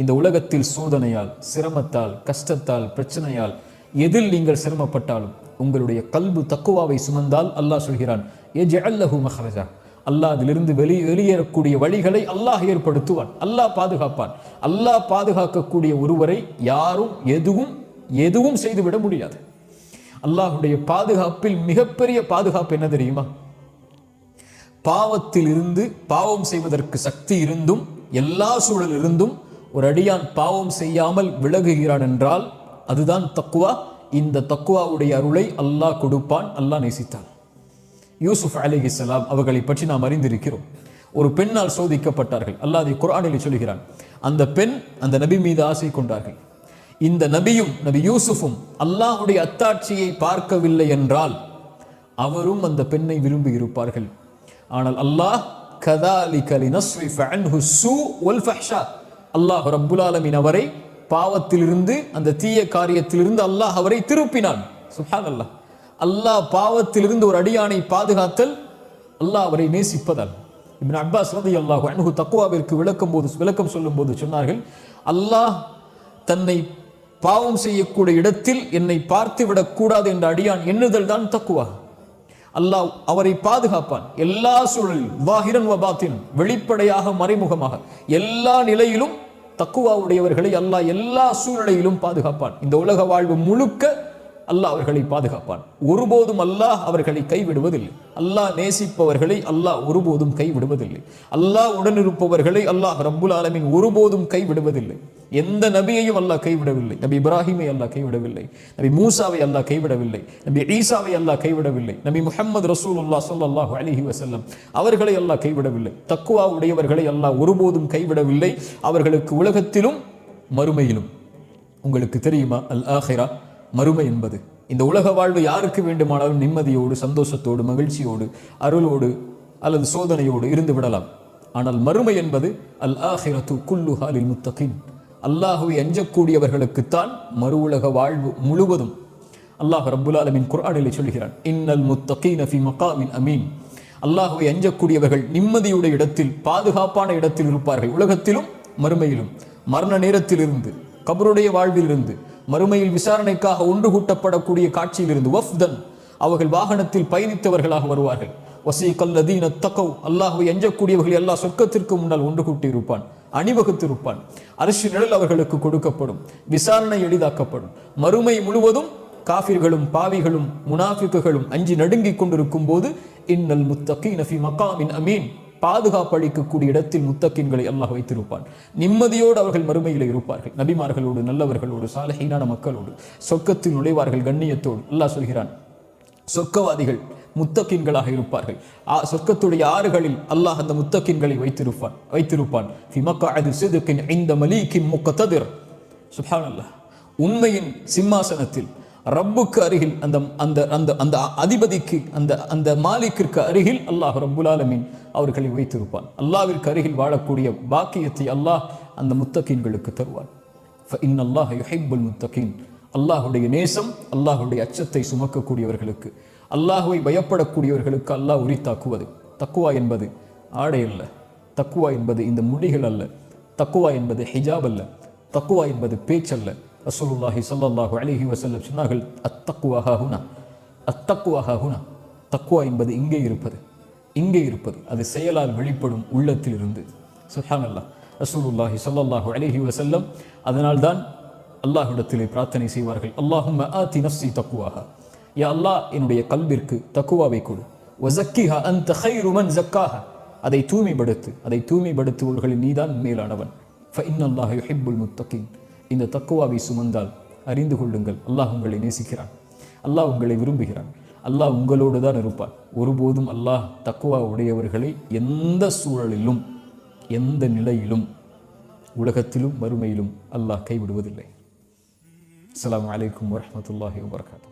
இந்த உலகத்தில் சோதனையால் சிரமத்தால் கஷ்டத்தால் பிரச்சனையால் எதில் நீங்கள் சிரமப்பட்டாலும் உங்களுடைய கல்பு தக்குவாவை சுமந்தால் அல்லாஹ் சொல்கிறான் எஜஅல்லஹு மஹரஜா. அல்லாஹ் அதிலிருந்து வெளி வெளியேறக்கூடிய வழிகளை அல்லாஹ் ஏற்படுத்துவான். அல்லாஹ் பாதுகாப்பான். அல்லாஹ் பாதுகாக்கக்கூடிய ஒருவரை யாரும் எதுவும் எதுவும் செய்துவிட முடியாது. அல்லாஹுடைய பாதுகாப்பில் மிகப்பெரிய பாதுகாப்பு என்ன தெரியுமா? பாவத்தில் இருந்து பாவம் செய்வதற்கு சக்தி இருந்தும் எல்லா சூழலிருந்தும் இருந்தும் ஒரு அடியான் பாவம் செய்யாமல் விலகுகிறான் என்றால் அதுதான் தக்குவா இந்த தக்குவாவுடைய அருளை அல்லாஹ் கொடுப்பான் அல்லாஹ் நேசித்தான். யூசுப் அலிஹிஸ்லாம் அவர்களை பற்றி நாம் அறிந்திருக்கிறோம். ஒரு பெண்ணால் சோதிக்கப்பட்டார்கள். அல்லாஹ் அதை குரானில் சொல்கிறான். அந்த பெண் அந்த நபி மீது ஆசை கொண்டார்கள். இந்த நபியும் நபி யூசுஃபும் அல்லாஹ்வுடைய அத்தாட்சியை பார்க்கவில்லை என்றால் அவரும் அந்த பெண்ணை விரும்பி இருப்பார்கள். ஆனால் அல்லாஹ் கதாலிக லினஸ்ரிஃப அன்ஹு ஸூ வல் ஃபஹ்ஷா அல்லாஹ் ரப்புல் அவரை பாவத்திலிருந்து அந்த தீய காரியத்திலிருந்து அல்லாஹ் அவரை திருப்பினான். சுஹான் அல்லாஹ் அல்லாஹ் பாவத்திலிருந்து ஒரு அடியானை பாதுகாத்தல் அல்லாஹ் அவரை நேசிப்பதால். இப்னு அப்பாஸ் அல்லாஹ் அனுகு தக்குவாவிற்கு விளக்கும் போது விளக்கம் சொல்லும்போது சொன்னார்கள் அல்லாஹ் தன்னை பாவம் செய்யக்கூடிய இடத்தில் என்னை பார்த்து விடக்கூடாது என்ற அடியான் எண்ணுதல் தான் தக்குவா அல்லாஹ் அவரை பாதுகாப்பான். எல்லா சூழலிலும் வாஹிரன் வபாத்தின் வெளிப்படையாக மறைமுகமாக எல்லா நிலையிலும் தக்குவாவுடையவர்களை அல்லாஹ் எல்லா சூழ்நிலையிலும் பாதுகாப்பான். இந்த உலக வாழ்வு முழுக்க அல்லாஹ் அவர்களை பாதுகாப்பான். ஒருபோதும் அல்லாஹ் அவர்களை கைவிடுவதில்லை. அல்லாஹ் நேசிப்பவர்களை அல்லாஹ் ஒருபோதும் கைவிடுவதில்லை. அல்லாஹ் உடனிருப்பவர்களை அல்லாஹ் ரப்புல் ஆலமின் ஒருபோதும் கைவிடுவதில்லை. எந்த நபியையும் அல்லாஹ் கைவிடவில்லை. நபி இப்ராஹிமை அல்லாஹ் கைவிடவில்லை. நபி மூசாவை அல்லாஹ் கைவிடவில்லை. நபி ஈசாவை அல்லாஹ் கைவிடவில்லை. நபி முஹம்மது ரசூலுல்லாஹ் அல்லாஹ் அலிஹி வசல்லம் அவர்களை அல்லாஹ் கைவிடவில்லை. தக்குவா உடையவர்களை அல்லாஹ் ஒருபோதும் கைவிடவில்லை. அவர்களுக்கு உலகத்திலும் மறுமையிலும். உங்களுக்கு தெரியுமா? அல் ஆஹிரா மறுமை என்பது. இந்த உலக வாழ்வு யாருக்கு வேண்டுமானாலும் நிம்மதியோடு சந்தோஷத்தோடு மகிழ்ச்சியோடு அருளோடு அல்லது சோதனையோடு இருந்து விடலாம். ஆனால் மறுமை என்பது அல் ஆஹிரத்து குல்லு ஹாலில் முத்தகின். அல்லாஹுவை அஞ்சக்கூடியவர்களுக்குத்தான் மறு உலக வாழ்வு முழுவதும் அல்லாஹ் ரப்புல் ஆலமின் குரானிலே சொல்கிறான் இன்னல் முத்தகீன் ஃபி மகாமின் அமீன். அல்லாஹுவை அஞ்சக்கூடியவர்கள் நிம்மதியுடைய இடத்தில் பாதுகாப்பான இடத்தில் இருப்பார்கள். உலகத்திலும் மறுமையிலும் மரண நேரத்திலிருந்து கபருடைய வாழ்விலிருந்து மறுமையில் விசாரணைக்காக ஒன்று கூட்டப்படக்கூடிய காட்சியிலிருந்து வஃப்தன் அவர்கள் வாகனத்தில் பயணித்தவர்களாக வருவார்கள். வசீகல்லதீன தக்கவ் அல்லாஹுவை எஞ்சக்கூடியவர்கள் எல்லா சொர்க்கத்திற்கு முன்னால் ஒன்று கூட்டி இருப்பான் அணிவகுத்திருப்பான். அரசு நிழல் அவர்களுக்கு கொடுக்கப்படும். விசாரணை எளிதாக்கப்படும். மறுமை முழுவதும் காஃபிர்களும் பாவிகளும் முனாஃபிக்குகளும் அஞ்சி நடுங்கிக் கொண்டிருக்கும் போது இன்னல் முத்தகீன நஃபி மகாமின் அமீன். பாதுகாப்பு அளிக்கக்கூடிய இடத்தில் முத்தக்கின்களை அல்லாஹ் வைத்திருப்பான். நிம்மதியோடு அவர்கள் மறுமையில் இருப்பார்கள். நபிமார்களோடு நல்லவர்களோடு சாலஹீனான மக்களோடு சொர்க்கத்தில் நுழைவார்கள் கண்ணியத்தோடு. அல்லாஹ் சொல்கிறான் சொர்க்கவாதிகள் முத்தக்கின்களாக இருப்பார்கள். சொர்க்கத்துடைய ஆறுகளில் அல்லாஹ் அந்த முத்தக்கின்களை வைத்திருப்பான் வைத்திருப்பான். ஃபிமக்காது சிதுக்கின் இந்த மலீக்கின் முக்கத்ததிர் சுபானல்லா உண்மையின் சிம்மாசனத்தில் ரப்புக்கு அருகில் அந்த அந்த அந்த அந்த அதிபதிக்கு அந்த அந்த மாலிக்கிற்கு அருகில் அல்லாஹ் ரப்புலாலமின் அவர்களை வைத்திருப்பான். அல்லாவிற்கு அருகில் வாழக்கூடிய பாக்கியத்தை அல்லாஹ் அந்த முத்தக்கீன்களுக்கு தருவான். இன்னல்லாஹ் யுஹைபுல் முத்தகீன். அல்லாஹுடைய நேசம் அல்லாஹுடைய அச்சத்தை சுமக்கக்கூடியவர்களுக்கு. அல்லாஹுவை பயப்படக்கூடியவர்களுக்கு அல்லாஹ் உரித்தாக்குவது தக்குவா என்பது ஆடை அல்ல. தக்குவா என்பது இந்த முடிகள் அல்ல. தக்குவா என்பது ஹிஜாப் அல்ல. தக்குவா என்பது பேச்சல்ல ரசூலுல்லாஹி சல்லாஹு அலிஹி வசல்லம் சொன்னார்கள் அத்தக்குவா ஹுனா. அத்தக்குவா ஹுனா. தக்குவா என்பது இங்கே இருப்பது. இங்கே இருப்பது. அது செயலால் வெளிப்படும் உள்ளத்தில் இருந்து சுஹானல்லாஹ். ரசூலுல்லாஹி ஸல்லல்லாஹு அலிஹி வசல்லம் அதனால்தான் அல்லாஹ்விடத்திலே பிரார்த்தனை செய்வார்கள் அல்லாஹும் ஆ தி நஃப்சி தக்குவாஹா. யா அல்லாஹ் என்னுடைய கல்விற்கு தக்குவாவை கொடு. வஸக்கிஹா அந்த கைரு மன் அதை தூய்மைப்படுத்து அதை தூய்மைப்படுத்துபவர்களில் நீதான் மேலானவன். ஃபஇன் அல்லாஹ் யுஹிப்புல் இந்த தக்குவாவை சுமந்தால் அறிந்து கொள்ளுங்கள் அல்லாஹ் உங்களை நேசிக்கிறான். அல்லாஹ் உங்களை விரும்புகிறான். அல்லாஹ் உங்களோடு தான் இருப்பார் ஒருபோதும் அல்லாஹ் தக்குவா உடையவர்களை எந்த சூழலிலும் எந்த நிலையிலும் உலகத்திலும் மறுமையிலும் அல்லாஹ் கைவிடுவதில்லை. அஸ்ஸலாமு வலைக்கம் வரமத்துல்லாஹி வபரகாத்துஹு.